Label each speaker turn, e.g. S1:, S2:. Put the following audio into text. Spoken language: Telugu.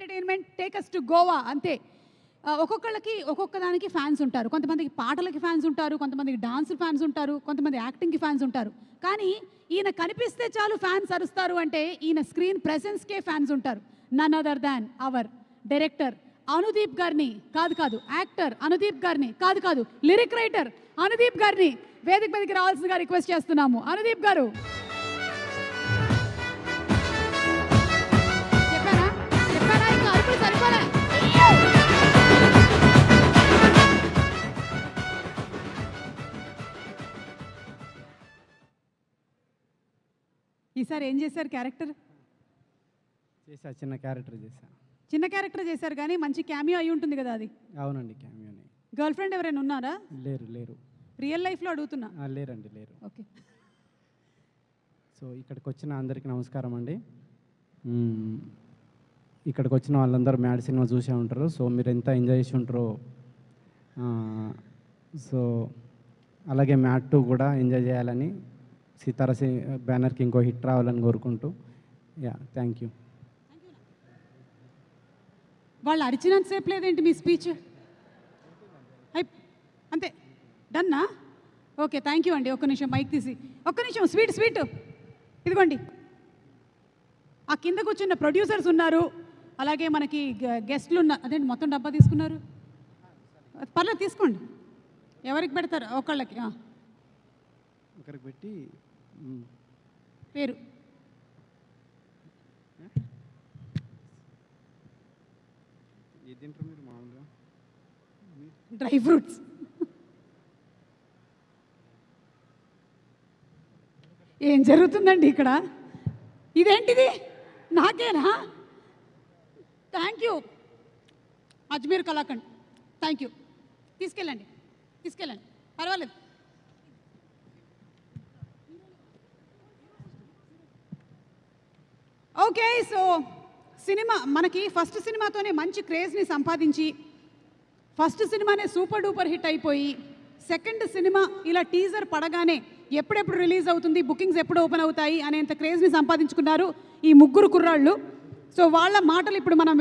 S1: ఎంటర్టైన్మెంట్ టేకస్ టు గోవా అంతే. ఒక్కొక్కళ్ళకి ఒక్కొక్క దానికి ఫ్యాన్స్ ఉంటారు. కొంతమందికి పాటలకి ఫ్యాన్స్ ఉంటారు కొంతమందికి డాన్స్ ఫ్యాన్స్ ఉంటారు కొంతమంది యాక్టింగ్కి ఫ్యాన్స్ ఉంటారు. కానీ ఈయన కనిపిస్తే చాలు ఫ్యాన్స్ అరుస్తారు అంటే ఈయన స్క్రీన్ ప్రెసెన్స్కే ఫ్యాన్స్ ఉంటారు. None other than our director Anudeep గారిని కాదు కాదు యాక్టర్ అనుదీప్ గారిని కాదు కాదు లిరిక్ రైటర్ అనుదీప్ గారిని వేదిక మీదకి రావాల్సిందిగా రిక్వెస్ట్ చేస్తున్నాము. అనుదీప్ గారు. ఈసారి ఏం చేశారు క్యారెక్టర్?
S2: చేసా చిన్న క్యారెక్టర్ చేసా
S1: చిన్న క్యారెక్టర్ చేశారు కానీ మంచి క్యామియో అయి ఉంటుంది కదా అది.
S2: అవునండి క్యామియోని.
S1: గర్ల్ ఫ్రెండ్ ఎవరైనా ఉన్నారా?
S2: లేరు లేరు.
S1: రియల్ లైఫ్లో అడుగుతున్నా.
S2: లేరండి లేరు.
S1: ఓకే.
S2: సో ఇక్కడికి వచ్చిన అందరికీ నమస్కారం అండి. మ్మ్. ఇక్కడికి వచ్చిన వాళ్ళందరూ మ్యాడ్ సినిమా చూసే ఉంటారు. సో మీరు ఎంత ఎంజాయ్ చేసి ఉంటారో ఆ, సో అలాగే మ్యాడ్ టూ కూడా ఎంజాయ్ చేయాలని సీతారసి బ్యానర్కి ఇంకో హిట్ రావాలని కోరుకుంటూ యా థ్యాంక్ యూ.
S1: వాళ్ళు అరిచినంతసేపు లేదేంటి మీ స్పీచ్? అయి అంతే డన్నా? ఓకే థ్యాంక్ యూ అండి ఒక్క నిమిషం మైక్ తీసి. ఒక్క నిమిషం స్వీట్ స్వీట్. ఇదిగోండి. ఆ కింద కూర్చున్న ప్రొడ్యూసర్స్ ఉన్నారు. అలాగే మనకి గె- గెస్ట్లు ఉన్న అదేంటి మొత్తం డబ్బా తీసుకున్నారు? పర్లేదు తీసుకోండి. ఎవరికి పెడతారు? ఒకళ్ళకి
S2: ఒకరికి పెట్టి.
S1: పేరు.
S2: ఏది తింటారు మీరు మామూలుగా?
S1: Dry fruits. ఏం జరుగుతుందండి ఇక్కడ? ఇదేంటిది? నాకేనా? Thank you Ajmer kalakand thank you తీసుకెళ్ళండి. తీసుకెళ్ళండి. పర్వాలేదు. ఓకే సో సినిమా మనకి ఫస్ట్ సినిమాతోనే మంచి క్రేజ్ని సంపాదించి ఫస్ట్ సినిమానే సూపర్ డూపర్ హిట్ అయిపోయి సెకండ్ సినిమా ఇలా టీజర్ పడగానే ఎప్పుడెప్పుడు రిలీజ్ అవుతుంది బుకింగ్స్ ఎప్పుడు ఓపెన్ అవుతాయి అనేంత క్రేజ్ని సంపాదించుకున్నారు ఈ ముగ్గురు కుర్రాళ్ళు. సో వాళ్ళ మాటలు ఇప్పుడు మనం